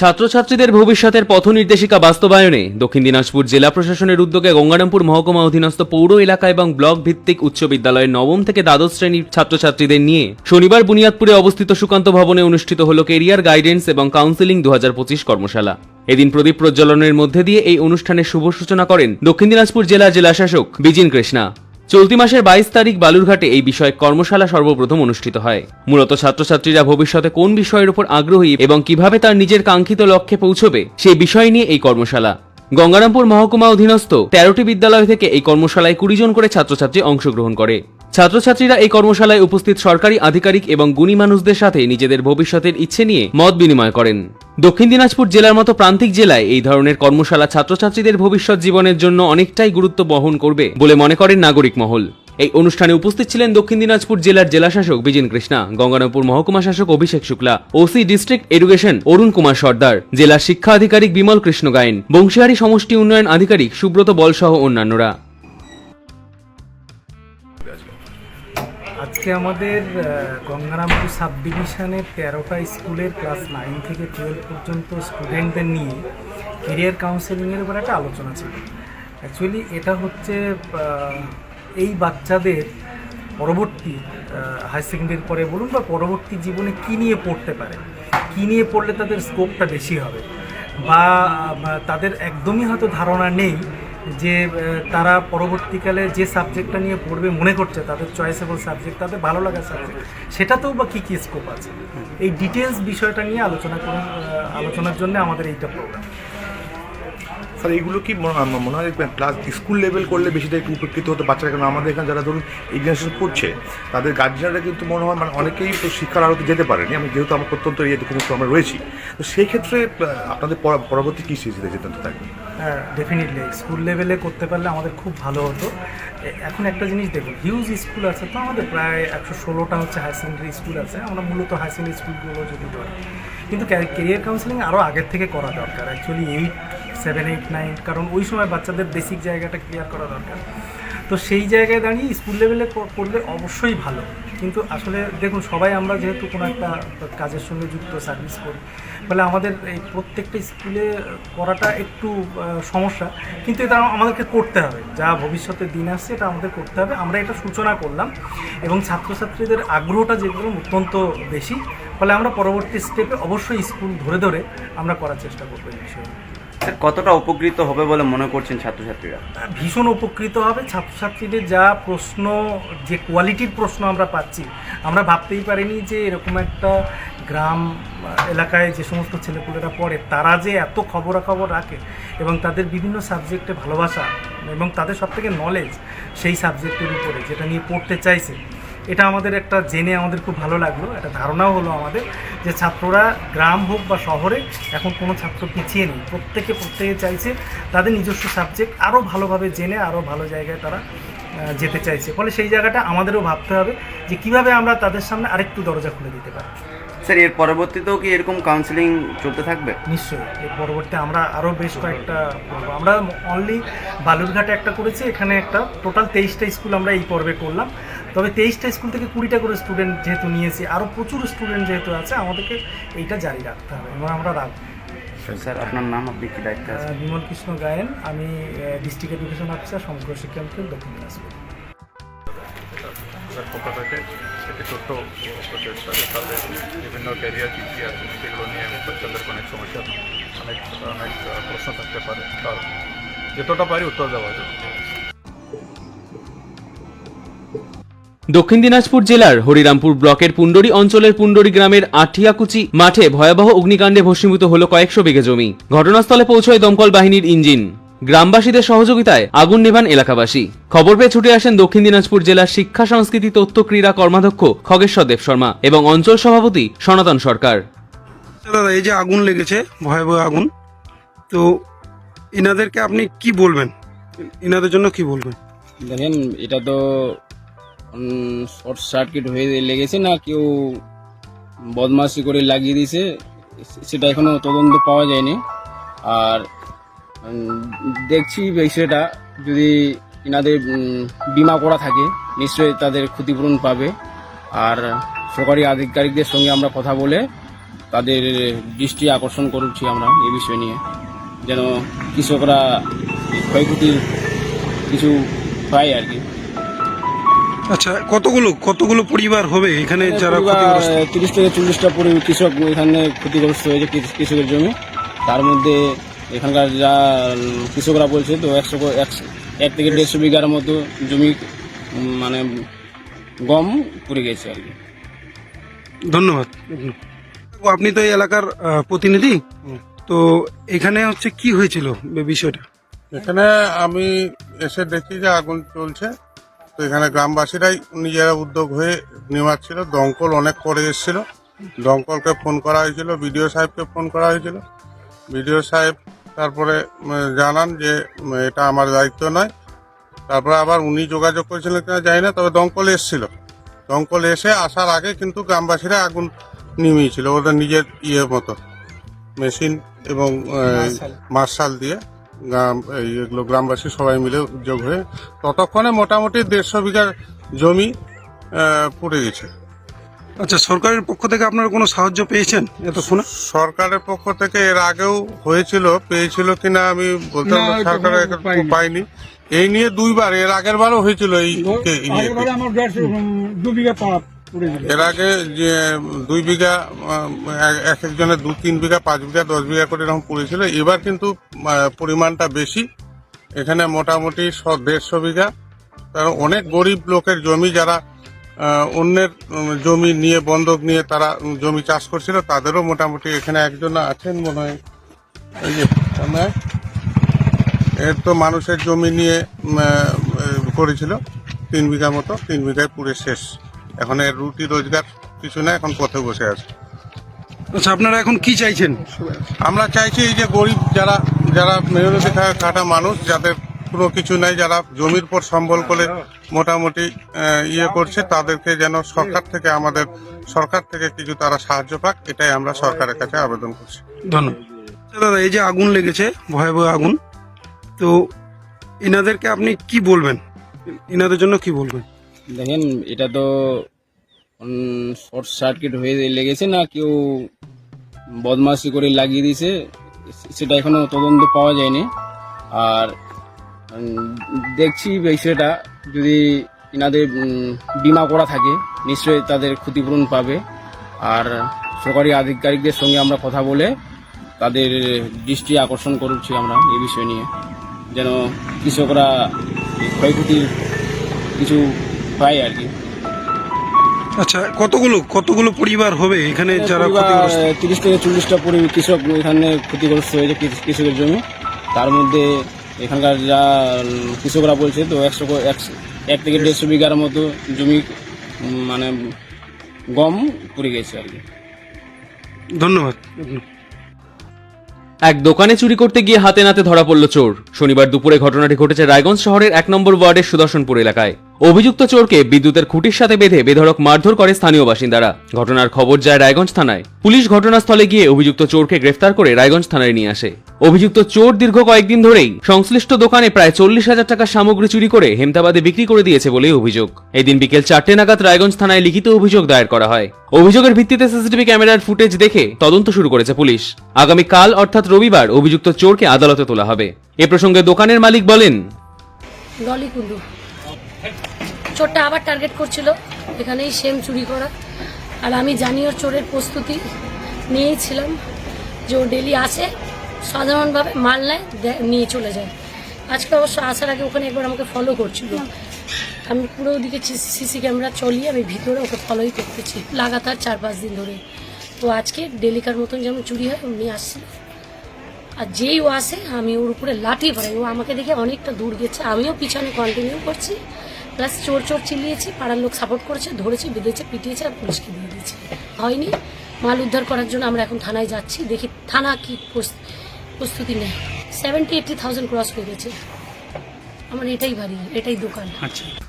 ছাত্রছাত্রীদের ভবিষ্যতের পথ নির্দেশিকা বাস্তবায়নে দক্ষিণ দিনাজপুর জেলা প্রশাসনের উদ্যোগে গঙ্গারামপুর মহকুমা অধীনস্থ পৌর এলাকা এবং ব্লক ভিত্তিক উচ্চ বিদ্যালয়ের নবম থেকে দ্বাদশ শ্রেণির ছাত্রছাত্রীদের নিয়ে শনিবার বুনিয়াদপুরে অবস্থিত সুকান্ত ভবনে অনুষ্ঠিত হল কেরিয়ার গাইডেন্স এবং কাউন্সেলিং দু হাজার পঁচিশ কর্মশালা। এদিন প্রদীপ প্রজ্বলনের মধ্যে দিয়ে এই অনুষ্ঠানের শুভ সূচনা করেন দক্ষিণ দিনাজপুর জেলা জেলাশাসক বিজিন কৃষ্ণা। চলতি মাসের বাইশ তারিখ বালুরঘাটে এই বিষয়ে কর্মশালা সর্বপ্রথম অনুষ্ঠিত হয়। মূলত ছাত্রছাত্রীরা ভবিষ্যতে কোন বিষয়ের উপর আগ্রহী এবং কীভাবে তার নিজের কাঙ্ক্ষিত লক্ষ্যে পৌঁছবে সেই বিষয় নিয়ে এই কর্মশালা। গঙ্গারামপুর মহকুমা অধীনস্থ তেরোটি বিদ্যালয় থেকে এই কর্মশালায় কুড়ি জন করে ছাত্রছাত্রী অংশগ্রহণ করে। ছাত্রছাত্রীরা এই কর্মশালায় উপস্থিত সরকারি আধিকারিক এবং গুণী মানুষদের সাথে নিজেদের ভবিষ্যতের ইচ্ছে নিয়ে মত বিনিময় করেন। দক্ষিণ দিনাজপুর জেলার মতো প্রান্তিক জেলায় এই ধরনের কর্মশালা ছাত্রছাত্রীদের ভবিষ্যৎ জীবনের জন্য অনেকটাই গুরুত্ব বহন করবে বলে মনে করেন নাগরিক মহল। এই অনুষ্ঠানে উপস্থিত ছিলেন দক্ষিণ দিনাজপুর জেলার জেলাশাসক বিজিন কৃষ্ণা, গঙ্গারামপুর মহকুমা শাসক Abhishek Shukla OC district education Arun Kumar Sardar, জেলা শিক্ষা আধিকারিক বিমল কৃষ্ণ গায়েন, বংশীহারি সমষ্টি উন্নয়ন আধিকারিক সুব্রত বল সহ অন্যান্যরা। আজকে আমাদের গঙ্গারামপুর সাব তেরোটা স্কুলের ক্লাস নাইন থেকে টুয়েলভ পর্যন্ত স্টুডেন্টদের নিয়ে কেরিয়ার কাউন্সেলিংয়ের উপর একটা আলোচনা ছিল। অ্যাকচুয়ালি এটা হচ্ছে এই বাচ্চাদের পরবর্তী হাই সেকেন্ডারির পরে বলুন বা পরবর্তী জীবনে কী নিয়ে পড়তে পারে? কী নিয়ে পড়লে তাদের স্কোপটা বেশি হবে? বা তাদের একদমই হয়তো ধারণা নেই যে তারা পরবর্তীকালে যে সাবজেক্টটা নিয়ে পড়বে মনে করছে তাদের চয়েসেবল সাবজেক্ট তাদের ভালো লাগার সাবজেক্ট সেটাতেও বা কী কী স্কোপ আছে? এই ডিটেলস বিষয়টা নিয়ে আলোচনা করে আহ, আলোচনার জন্য আমাদের এইটা প্রোগ্রাম স্যার, এইগুলো কি মনে হয় ক্লাস স্কুল লেভেল করলে বেশিটা একটু উপকৃত হতো বাচ্চারা কারণ আমাদের এখানে যারা ধরুন এই পড়ছে তাদের গার্জিয়ানরা কিন্তু মনে হয় মানে অনেকেই তো শিক্ষার আলোতে যেতে পারেনি। আমি যেহেতু আমার প্রত্যন্ত এই দক্ষিণ আমরা রয়েছি। তো সেই ক্ষেত্রে আপনাদের পর- পরবর্তী কী সিদ্ধান্ত থাকবে? হ্যাঁ ডেফিনেটলি স্কুল লেভেলে করতে পারলে আমাদের খুব ভালো হতো। এখন একটা জিনিস দেখুন হিউজ স্কুল আছে তো আমাদের প্রায় একশো ষোলোটা হচ্ছে হায়ার সেকেন্ডারি স্কুল আছে। আমরা মূলত হায়ার সেকেন্ডারি স্কুলগুলো যদি ধরি। কিন্তু কেরিয়ার কাউন্সেলিং আরও আগের থেকে করা দরকার। Actually eight seven, eight, nine, কারণ ওই সময় বাচ্চাদের বেসিক জায়গাটা ক্লিয়ার করা দরকার। তো সেই জায়গায় দাঁড়িয়ে স্কুল লেভেলে করলে অবশ্যই ভালো। কিন্তু আসলে দেখুন, সবাই আমরা যেহেতু কোনো একটা কাজের সঙ্গে যুক্ত সার্ভিস করি ফলে আমাদের এই প্রত্যেকটা স্কুলে করাটা একটু সমস্যা। কিন্তু এটা আমাদেরকে করতে হবে। যা ভবিষ্যতে দিন আসছে, এটা আমাদের করতে হবে। আমরা এটা সূচনা করলাম এবং ছাত্রছাত্রীদের আগ্রহটা যেগুলো অত্যন্ত বেশি, ফলে আমরা পরবর্তী স্টেপে অবশ্যই স্কুল ধরে ধরে আমরা করার চেষ্টা করব এই বিষয়ে। কতটা উপকৃত হবে বলে মনে করছেন ছাত্রছাত্রীরা? ভীষণ উপকৃত হবে। ছাত্রছাত্রীদের যা প্রশ্ন, যে কোয়ালিটির প্রশ্ন আমরা পাচ্ছি, আমরা ভাবতেই পারিনি যে এরকম একটা গ্রাম এলাকায় যে সমস্ত ছেলেপুলেরা পড়ে, তারা যে এত খবরাখবর রাখে এবং তাদের বিভিন্ন সাবজেক্টে ভালোবাসা এবং তাদের সব থেকে নলেজ সেই সাবজেক্টের উপরে, যেটা নিয়ে পড়তে চাইছে। এটা আমাদের একটা জেনে আমাদের খুব ভালো লাগল একটা ধারণাও হলো আমাদের যে ছাত্ররা গ্রাম হোক বা শহরে এখন কোনো ছাত্র পিছিয়ে নেই। প্রত্যেকে প্রত্যেকে চাইছে তাদের নিজস্ব সাবজেক্ট আরও ভালোভাবে জেনে আরও ভালো জায়গায় তারা যেতে চাইছে। ফলে সেই জায়গাটা আমাদেরও ভাবতে হবে যে কীভাবে আমরা তাদের সামনে আরেকটু দরজা খুলে দিতে পারি। স্যার এর পরবর্তীতেও কি এরকম কাউন্সিলিং চলতে থাকবে? নিশ্চয়ই এর পরবর্তী আমরা আরও বেশ কয়েকটা আমরা অনলি বালুরঘাটে একটা করেছি এখানে একটা টোটাল তেইশটা স্কুল আমরা এই পর্বে করলাম। তবে তেইশটা স্কুল থেকে কুড়িটা করে স্টুডেন্ট যেহেতু নিয়েছি আরও প্রচুর স্টুডেন্ট যেহেতু আছে আমাদেরকে এইটা জারি রাখতে হবে। এবং আমরা রাখব স্যার আপনার নাম আপনি কি দায়িত্ব আছেন? বিমল কৃষ্ণ গায়েন আমি ডিস্ট্রিক্ট এডুকেশন অফিসার সমগ্র শিক্ষা অঞ্চল দক্ষিণ দিনাজপুর। পক্ষ থেকে? একটি ছোট্ট প্রচেষ্টা তাদের বিভিন্ন ক্যারিয়ার কী কী আছে সেগুলো নিয়ে বাচ্চাদের অনেক সমস্যা অনেক অনেক প্রশ্ন থাকতে পারে। তার যতটা পারি উত্তর দেওয়া যায় দক্ষিণ দিনাজপুর জেলার হরিরামপুর ব্লকের পুন্ডরি অঞ্চলের পুন্ডরি গ্রামের আঠিয়াকুচি মাঠে ভয়াবহ অগ্নিকাণ্ডে ভস্মীভূত হল কয়েকশো বিঘে জমি। ঘটনাস্থলে পৌঁছয় দমকল বাহিনীর ইঞ্জিন। গ্রামবাসীদের সহযোগিতায় আগুন নেভান এলাকাবাসী। খবর পেয়ে ছুটে আসেন দক্ষিণ দিনাজপুর জেলার শিক্ষা সংস্কৃতি তথ্য ক্রীড়া কর্মাধ্যক্ষ খগেশ্বর দেব শর্মা এবং অঞ্চল সভাপতি সনাতন সরকার। দাদা এই যে আগুন লেগেছে ভয়াবহ আগুন তো এনাদেরকে আপনি কি বলবেন? এনাদের জন্য কি বলবেন? দেখেন এটা তো শর্ট সার্কিট হয়ে লেগেছে না কেউ বদমাশি করে লাগিয়ে দিয়েছে সেটা এখনও তদন্ত পাওয়া যায়নি। আর দেখছি বিষয়টা, যদি এনাদের বিমা করা থাকে, নিশ্চয়ই তাদের ক্ষতিপূরণ পাবে। আর সরকারি আধিকারিকদের সঙ্গে আমরা কথা বলে তাদের দৃষ্টি আকর্ষণ করছি আমরা এই বিষয় নিয়ে। যেন কৃষকরা ক্ষয়ক্ষতির কিছু পায় আর কি। আচ্ছা কতগুলো কতগুলো পরিবার হবে এখানে যারা ক্ষতিগ্রস্ত? তিরিশ থেকে চল্লিশটা পরি কৃষক এখানে ক্ষতিগ্রস্ত হয়েছে কৃষ- কৃষকের জমি। তার মধ্যে এখানকার যা কৃষকরা বলছে তো একশো এক থেকে দেড়শো বিঘার মতো জমি মানে গম পুড়ে গেছে আর কি। ধন্যবাদ। আপনি তো এই এলাকার প্রতিনিধি। তো এখানে হচ্ছে কি হয়েছিল বিষয়টা? এখানে আমি এসে দেখি যে আগুন চলছে। তো এখানে গ্রামবাসীরাই নিজেরা উদ্যোগ হয়ে নেওয়াচ্ছিল দমকল অনেক পরে এসেছিল। দমকলকে ফোন করা হয়েছিল বিডিও সাহেবকে ফোন করা হয়েছিল। বিডিও সাহেব তারপরে জানান যে এটা আমার দায়িত্ব নয়। তারপরে আবার উনি যোগাযোগ করেছিলেন কিনা জানি না তবে দমকল এসেছিল। দমকল এসে আসার আগে কিন্তু গ্রামবাসীরা আগুন নিমিয়েছিল ওদের নিজের ইয়ে মতো মেশিন এবং মার্শাল দিয়ে। গ্রাম এই এগুলো গ্রামবাসী সবাই মিলে উদ্যোগ হয়ে ততক্ষণে মোটামুটি দেড়শো বিঘা জমি পড়ে গেছে। আচ্ছা সরকারের পক্ষ থেকে আপনারা কোনো সাহায্য পেয়েছেন? এত শোনা সরকারের পক্ষ থেকে এর আগেও হয়েছিল পেয়েছিল কিনা আমি বলতে কাছে পাইনি। এই নিয়ে দুইবার এর আগের বারও হয়েছিল এই। এর আগে যে দুই বিঘা এক- এক একজনের দু, তিন বিঘা, পাঁচ বিঘা, দশ বিঘা করে এরকম পড়েছিল। এবার কিন্তু পরিমাণটা বেশি। এখানে মোটামুটি দেড়শো বিঘা। কারণ অনেক গরিব লোকের জমি যারা অন্যের জমি নিয়ে, বন্ধক নিয়ে তারা জমি চাষ করছিল, তাদেরও মোটামুটি এখানে একজন আছেন মনে হয়। এই যে। এর তো মানুষের জমি নিয়ে করেছিল। তিন বিঘা মতো, তিন বিঘায় পুরে শেষ। এখন এর রুটি রোজগার কিছু না এখন পথে বসে আছে। আচ্ছা আপনারা এখন কি চাইছেন? আমরা চাইছি এই যে গরিব যারা যারা মেহনতি খাটা মানুষ যাদের কোনো কিছু নাই যারা জমির পর সম্বল করে মোটামুটি ইয়ে করছে তাদেরকে যেন সরকার থেকে আমাদের সরকার থেকে কিছু তারা সাহায্য পাক এটাই আমরা সরকারের কাছে আবেদন করছি। ধন্যবাদ। আচ্ছা দাদা এই যে আগুন লেগেছে ভয়াবহ আগুন তো এনাদেরকে আপনি কি বলবেন? এনাদের জন্য কি বলবেন? দেখেন, এটা তো শর্ট সার্কিট হয়ে লেগেছে না, কেউ বদমাশি করে লাগিয়ে দিয়েছে, সেটা এখনও তদন্ত পাওয়া যায়নি। আর দেখছি বিষয়টা, যদি এনাদের বিমা করা থাকে, নিশ্চয়ই তাদের ক্ষতিপূরণ পাবে। আর সরকারি আধিকারিকদের সঙ্গে আমরা কথা বলে তাদের দৃষ্টি আকর্ষণ করছি আমরা এই বিষয় নিয়ে। যেন কৃষকরা ক্ষয়ক্ষতির কিছু পায় আর কি। আচ্ছা কতগুলো কতগুলো পরিবার হবে এখানে যারা ক্ষতিগ্রস্ত? তিরিশ থেকে চল্লিশটা পরি কৃষক এখানে ক্ষতিগ্রস্ত হয়েছে কৃষ- কৃষকের জমি তার মধ্যে এখানকার যা কৃষকরা বলছে তো একশো- এক থেকে দেড়শো বিঘার মতো জমি মানে গম পুড়ে গেছে আর কি। ধন্যবাদ। এক দোকানে চুরি করতে গিয়ে হাতে নাতে ধরা পড়ল চোর। শনিবার দুপুরে ঘটনাটি ঘটেছে রায়গঞ্জ শহরের এক নম্বর ওয়ার্ডের সুদর্শনপুর এলাকায়। অভিযুক্ত চোরকে বিদ্যুতের খুঁটির সাথে বেঁধে বেধড়ক মারধর করে স্থানীয় বাসিন্দারা। ঘটনার খবর যায় রায়গঞ্জ থানায়। পুলিশ ঘটনাস্থলে গিয়ে অভিযুক্ত চোরকে গ্রেফতার করে রায়গঞ্জ থানায় নিয়ে আসে। অভিযুক্ত চোর দীর্ঘ কয়েকদিন ধরেই সংশ্লিষ্ট দোকানে প্রায় চল্লিশ হাজার টাকার সামগ্রী চুরি করে হেমতাবাদে বিক্রি করে দিয়েছে বলেই অভিযোগ। এদিন বিকেল চারটে নাগাদ রায়গঞ্জ থানায় লিখিত অভিযোগ দায়ের করা হয়। অভিযোগের ভিত্তিতে সিসিটিভি ক্যামেরার ফুটেজ দেখে তদন্ত শুরু করেছে পুলিশ। আগামী কাল অর্থাৎ রবিবার অভিযুক্ত চোরকে আদালতে তোলা হবে। এ প্রসঙ্গে দোকানের মালিক বলেন চোরটা আবার টার্গেট করছিল। এখানেই সেম চুরি করা। আর আমি জানি ওর চোরের প্রস্তুতি নিয়েছিলাম যে ও ডেলি আসে, সাধারণভাবে মাল নেয় নিয়ে চলে যায়। আজকে অবশ্য আসার আগে ওখানে একবার আমাকে ফলো করছিল। আমি পুরো ওদিকে সিসি ক্যামেরা চলিয়ে আমি ভিতরে ওকে ফলোই করতেছি, লাগাতার চার পাঁচ দিন ধরে। তো আজকে ডেলিকার মতন যেমন চুরি হয়, উনি আসছিল। আর যেই ও আসে, আমি ওর উপরে লাঠি পড়াই ও আমাকে দেখে অনেকটা দূর গেছে। আমিও পিছনে কন্টিনিউ করছি। প্লাস চোর চোর চিলিয়েছি পাড়ার লোক সাপোর্ট করেছে, ধরেছে, বেঁধেছে, পিটিয়েছে আর পুলিশকে দিয়ে দিয়েছে। হয়নি। মাল উদ্ধার করার জন্য আমরা এখন থানায় যাচ্ছি। দেখি থানা কি প্রস- প্রস্তুতি নেয়। সেভেন্টি এইটটি থাউজেন্ড ক্রস হয়ে গেছে। আমার এটাই বাড়ি, এটাই দোকান। আচ্ছা।